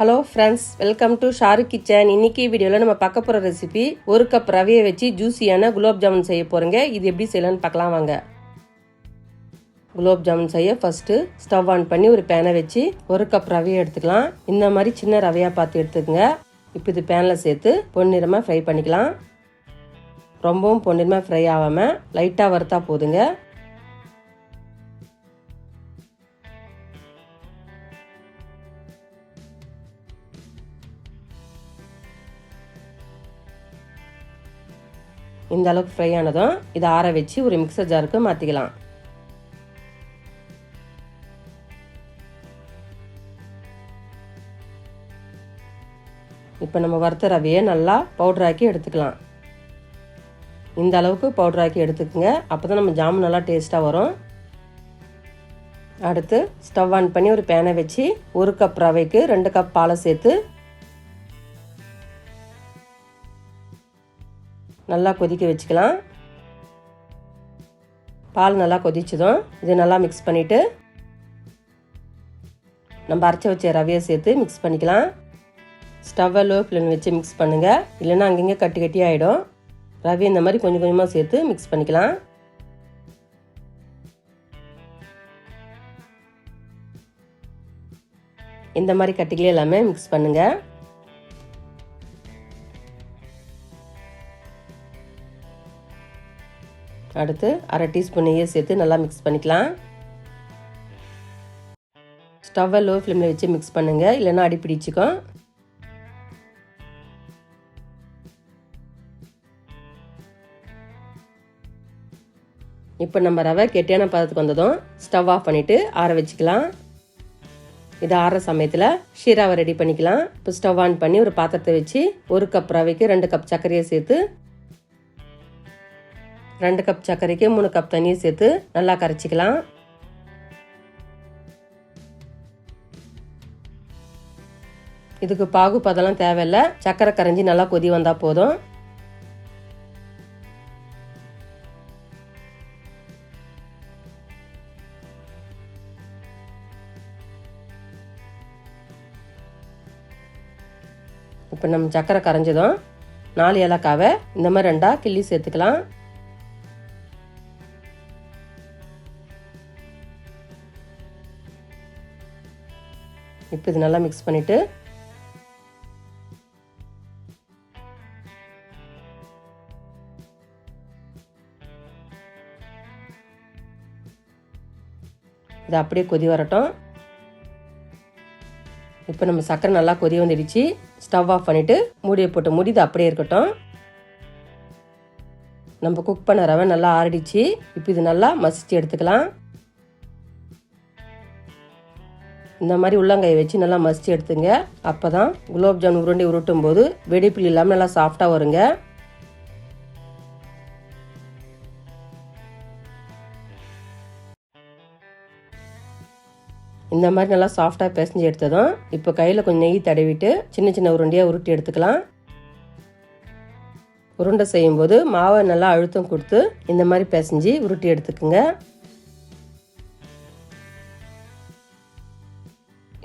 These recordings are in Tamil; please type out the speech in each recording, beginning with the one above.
Hello friends welcome to Sharu kitchen இன்னைக்கு வீடியோவில் நம்ம பார்க்க போகிற ரெசிபி ஒரு கப் ரவையை வச்சு ஜூஸியான குலோப் ஜாமுன் செய்ய போகிறோங்க இது எப்படி செய்யலாம்னு பார்க்கலாம் வாங்க. குலோப் ஜாமுன் செய்ய ஃபஸ்ட்டு ஸ்டவ் ஆன் பண்ணி ஒரு பேனை வச்சு ஒரு கப் ரவையை எடுத்துக்கலாம். இந்த மாதிரி சின்ன ரவையாக பார்த்து எடுத்துக்கோங்க. இப்போ இது பேனில் சேர்த்து பொன்னிறமாக ஃப்ரை பண்ணிக்கலாம். ரொம்பவும் பொன்னிறமாக ஃப்ரை ஆகாமல் லைட்டாக வறுத்தா போதுங்க. இந்த அளவுக்கு ஃப்ரை ஆனதும் இதை ஆற வச்சு ஒரு மிக்சர் ஜாருக்கு மாற்றிக்கலாம் இப்போ நம்ம வறுத்த ரவையை நல்லா பவுடராக்கி எடுத்துக்கலாம். இந்த அளவுக்கு பவுடராக்கி எடுத்துக்கோங்க. அப்போ தான் நம்ம ஜாமுன் நல்லா டேஸ்ட்டாக வரும். அடுத்து ஸ்டவ் ஆன் பண்ணி ஒரு பேனை வச்சு ஒரு கப் ரவைக்கு ரெண்டு கப் பாலை சேர்த்து நல்லா கொதிக்க வச்சுக்கலாம். பால் நல்லா கொதிச்சதும் இது நல்லா மிக்ஸ் பண்ணிவிட்டு நம்ம அரைச்சி வச்ச ரவையை சேர்த்து மிக்ஸ் பண்ணிக்கலாம். ஸ்டவ்வை லோ ஃப்ளேம் வச்சு மிக்ஸ் பண்ணுங்கள் இல்லைன்னா அங்கங்கே கட்டி கட்டி ஆகிடும் ரவி இந்த மாதிரி கொஞ்சம் கொஞ்சமாக சேர்த்து மிக்ஸ் பண்ணிக்கலாம். இந்த மாதிரி கட்டிகளே எல்லாமே மிக்ஸ் பண்ணுங்கள் அடுத்து அரை டீஸ்பூன் நெய்யை சேர்த்து நல்லா மிக்ஸ் பண்ணிக்கலாம். ஸ்டவ்வை லோ ஃப்ளேமில் வச்சு மிக்ஸ் பண்ணுங்கள் இல்லைன்னா அடி பிடிச்சிக்கும். இப்போ நம்ம ரவை கெட்டியான பதத்துக்கு வந்ததும் ஸ்டவ் ஆஃப் பண்ணிவிட்டு ஆற வச்சுக்கலாம். இது ஆற சமயத்தில் ஷீராவை ரெடி பண்ணிக்கலாம். இப்போ ஸ்டவ் ஆன் பண்ணி ஒரு பாத்திரத்தை வச்சு ஒரு கப் ரவைக்கு ரெண்டு கப் சர்க்கரையை சேர்த்து ரெண்டு கப் சர்க்கரைக்கு மூணு கப் தண்ணியை சேர்த்து நல்லா கரைச்சிக்கலாம். இதுக்கு பாகு பதெல்லாம் தேவையில்லை. சர்க்கரை கரைஞ்சி நல்லா கொதி வந்தால் போதும். இப்போ நம்ம சர்க்கரை கரைஞ்சதும் நாலு ஏலக்காவை இந்த மாதிரி ரெண்டாக கிள்ளி சேர்த்துக்கலாம். இப்போ இது நல்லா மிக்ஸ் பண்ணிவிட்டு இது அப்படியே கொதி வரட்டும். இப்போ நம்ம சர்க்கரை நல்லா கொதி வந்துடுச்சு. ஸ்டவ் ஆஃப் பண்ணிவிட்டு மூடியை போட்டு மூடி இது அப்படியே இருக்கட்டும். நம்ம குக் பண்ண ரவை நல்லா ஆறிடுச்சு. இப்போ இது நல்லா மசித்து எடுத்துக்கலாம். இந்த மாதிரி உள்ளங்கையை வச்சு நல்லா மசித்து எடுத்துங்க. அப்போ தான் குலோப் ஜாமுன் உருண்டை உருட்டும் போது வெடிப்பில் இல்லாமல் நல்லா சாஃப்டாக வருங்க. இந்த மாதிரி நல்லா சாஃப்டாக பிசைஞ்சு எடுத்ததும் இப்போ கையில் கொஞ்சம் நெய் தடவிட்டு சின்ன சின்ன உருண்டையாக உருட்டி எடுத்துக்கலாம். உருண்டை செய்யும்போது மாவை நல்லா அழுத்தம் கொடுத்து இந்த மாதிரி பிசைஞ்சு உருட்டி எடுத்துக்குங்க.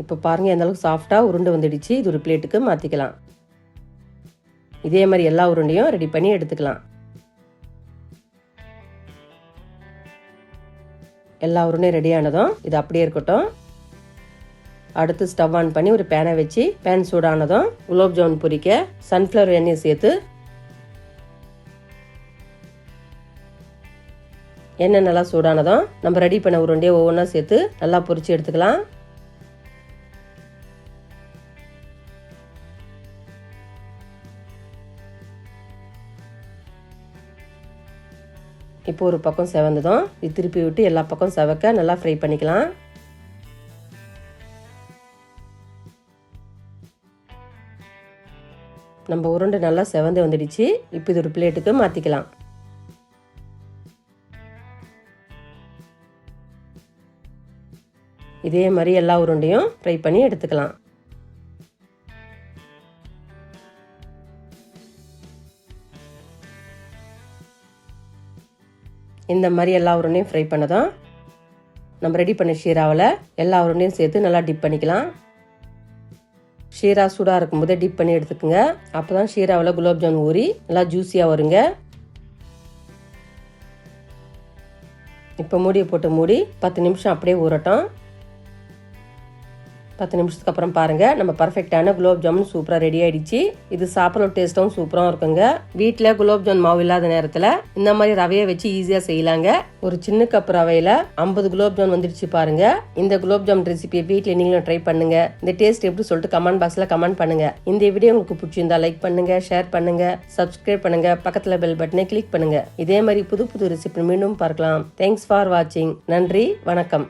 இப்போ பாருங்கள் எந்த அளவுக்கு சாஃப்டாக உருண்டை வந்துடுச்சு. இது ஒரு பிளேட்டுக்கு மாற்றிக்கலாம் இதே மாதிரி எல்லா உருண்டையும் ரெடி பண்ணி எடுத்துக்கலாம். எல்லா உருண்டையும் ரெடி ஆனதும் இது அப்படியே இருக்கட்டும். அடுத்து ஸ்டவ் ஆன் பண்ணி ஒரு பேனை வச்சு பேன் சூடானதும் குலோப் ஜாமுன் பொரிக்க சன்ஃப்ளவர் எண்ணெயை சேர்த்து எண்ணெய் நல்லா சூடானதும் நம்ம ரெடி பண்ண உருண்டையை ஒவ்வொன்றா சேர்த்து நல்லா பொரிச்சு எடுத்துக்கலாம். இப்போ ஒரு பக்கம் செவந்ததும் இது திருப்பி விட்டு எல்லா பக்கம் செவக்க நல்லா ஃப்ரை பண்ணிக்கலாம். நம்ம உருண்டை நல்லா செவந்து வந்துடுச்சு. இப்போ இது ஒரு பிளேட்டுக்கு மாற்றிக்கலாம் இதே மாதிரி எல்லா உருண்டையும் ஃப்ரை பண்ணி எடுத்துக்கலாம். இந்த மாதிரி எல்லா உருண்டையும் ஃப்ரை பண்ணதும் நம்ம ரெடி பண்ண ஷீராவில் எல்லா உருண்டையும் சேர்த்து நல்லா டிப் பண்ணிக்கலாம். ஷீரா சூடாக இருக்கும்போதே டிப் பண்ணி எடுத்துக்கோங்க. அப்போ தான் ஷீராவில் குலோப்ஜாமுன் ஊறி நல்லா ஜூஸியாக வருங்க. இப்போ மூடியை போட்டு மூடி பத்து நிமிஷம் அப்படியே ஊறட்டும். பத்து நிமிஷத்துக்கு அப்புறம் பாருங்கள் நம்ம பர்ஃபெக்டான குலோப் ஜாமுன் சூப்பராக ரெடி ஆகிடுச்சு இது சாப்பிட்ற டேஸ்ட்டும் சூப்பராக இருக்குங்க. வீட்டில் குலோப் ஜாமுன் மாவு இல்லாத நேரத்தில் இந்த மாதிரி ரவையை வச்சு ஈஸியாக செய்யலாங்க. ஒரு சின்ன கப் ரவையில் ஐம்பது குலோப் ஜாமுன் வந்துடுச்சு பாருங்க. இந்த குலோப் ஜாமுன் ரெசிபியை வீட்டில் நீங்களும் ட்ரை பண்ணுங்கள் இந்த டேஸ்ட் எப்படி சொல்லிட்டு கமெண்ட் பாக்ஸில் கமெண்ட் பண்ணுங்க. இந்த வீடியோ உங்களுக்கு பிடிச்சிருந்தா லைக் பண்ணுங்கள் ஷேர் பண்ணுங்கள் சப்ஸ்கிரைப் பண்ணுங்கள் பக்கத்தில் பெல் பட்டனை கிளிக் பண்ணுங்கள் இதே மாதிரி புது புது ரெசிபி மீண்டும் பார்க்கலாம். தேங்க்ஸ் ஃபார் வாட்சிங் நன்றி வணக்கம்.